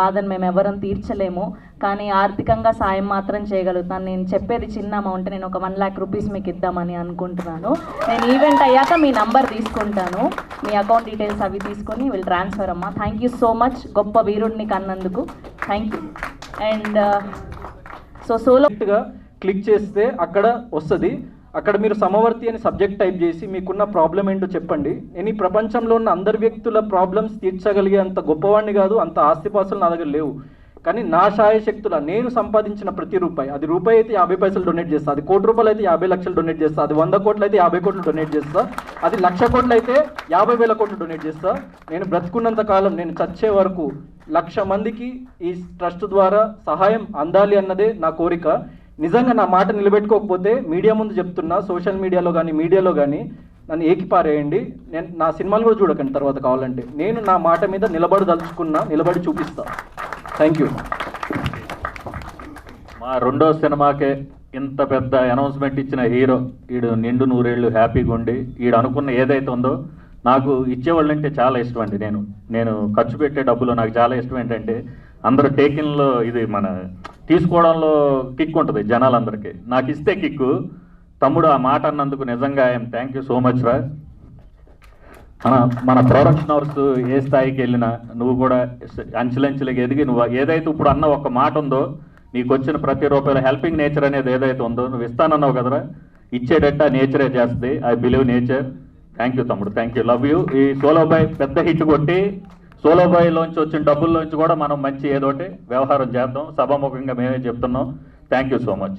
బాధను మేము ఎవరం తీర్చలేము. కానీ ఆర్థికంగా సాయం మాత్రం చేయగలుగుతాను. నేను చెప్పేది చిన్న అమౌంట్ నేను ఒక వన్ ల్యాక్ రూపీస్ మీకు ఇద్దామని అనుకుంటున్నాను. నేను ఈవెంట్ అయ్యాక మీ నంబర్ తీసుకుంటాను. మీ అకౌంట్ డీటెయిల్స్ అవి తీసుకొని విల్ ట్రాన్స్ఫర్ అమ్మా. థ్యాంక్ యూ సో మచ్ గొప్ప వీరుడిని కన్నందుకు. Thank you and so solo click చేస్తే అక్కడ వస్తుంది. అక్కడ మీరు సమవర్తి అని సబ్జెక్ట్ టైప్ చేసి మీకున్న ప్రాబ్లం ఏంటో చెప్పండి. నేను ఈ ప్రపంచంలో ఉన్న అందరి వ్యక్తుల ప్రాబ్లమ్స్ తీర్చగలిగే అంత గొప్పవాడిని కాదు అంత ఆస్తిపాస్తులు నా దగ్గర లేవు. కానీ నా శాయశక్తుల నేను సంపాదించిన ప్రతి రూపాయి అది రూపాయి అయితే యాభై పైసలు డొనేట్ చేస్తా అది కోటి రూపాయలు అయితే యాభై లక్షలు డొనేట్ చేస్తా అది వంద కోట్లు అయితే యాభై కోట్లు డొనేట్ చేస్తా అది లక్ష కోట్లు అయితే యాభై వేల కోట్లు డొనేట్ చేస్తా. నేను బ్రతుకున్నంత కాలం నేను చచ్చే వరకు లక్ష మందికి ఈ ట్రస్ట్ ద్వారా సహాయం అందాలి అన్నదే నా కోరిక. నిజంగా నా మాట నిలబెట్టుకోకపోతే మీడియా ముందు చెప్తున్నా సోషల్ మీడియాలో కానీ మీడియాలో కానీ నన్ను ఏకిపారేయండి. నేను నా సినిమాలు కూడా చూడకండి తర్వాత కావాలంటే. నేను నా మాట మీద నిలబడదలుచుకున్నా నిలబడి చూపిస్తా. థ్యాంక్ యూ మా రెండో సినిమాకే ఇంత పెద్ద అనౌన్స్మెంట్ ఇచ్చిన హీరో ఈడు నిండు నూరేళ్ళు హ్యాపీగా ఉండి ఈడు అనుకున్న ఏదైతే ఉందో నాకు ఇచ్చేవాళ్ళు అంటే చాలా ఇష్టం అండి నేను. నేను ఖర్చు పెట్టే డబ్బులు నాకు చాలా ఇష్టం ఏంటంటే అందరూ టేకిన్లో ఇది మన తీసుకోవడంలో కిక్ ఉంటుంది జనాలందరికీ. నాకు ఇస్తే కిక్కు తమ్ముడు ఆ మాట అన్నందుకు నిజంగా I'm thank you so much రా. మన మన ప్రొడక్షన్ హౌస్ ఏ స్థాయికి వెళ్ళినా నువ్వు కూడా అంచెలంచెలుగా ఎదిగి నువ్వు ఏదైతే ఇప్పుడు అన్న ఒక మాట ఉందో నీకు వచ్చిన ప్రతి రూపాయల హెల్పింగ్ నేచర్ అనేది ఏదైతే ఉందో నువ్వు ఇస్తానన్నావు కదరా. ఇచ్చేటట్టు ఆ నేచరే చేస్తుంది. I believe nature thank you తమ్ముడు. థ్యాంక్ యూ లవ్ యూ ఈ సోలో బాయ్ పెద్ద హిట్ కొట్టి సోలోబాయిలోంచి వచ్చిన డబ్బుల్లోంచి కూడా మనం మంచి ఏదోటి వ్యవహారం చేద్దాం. సభాముఖంగా మేమే చెప్తున్నాం. Thank you so much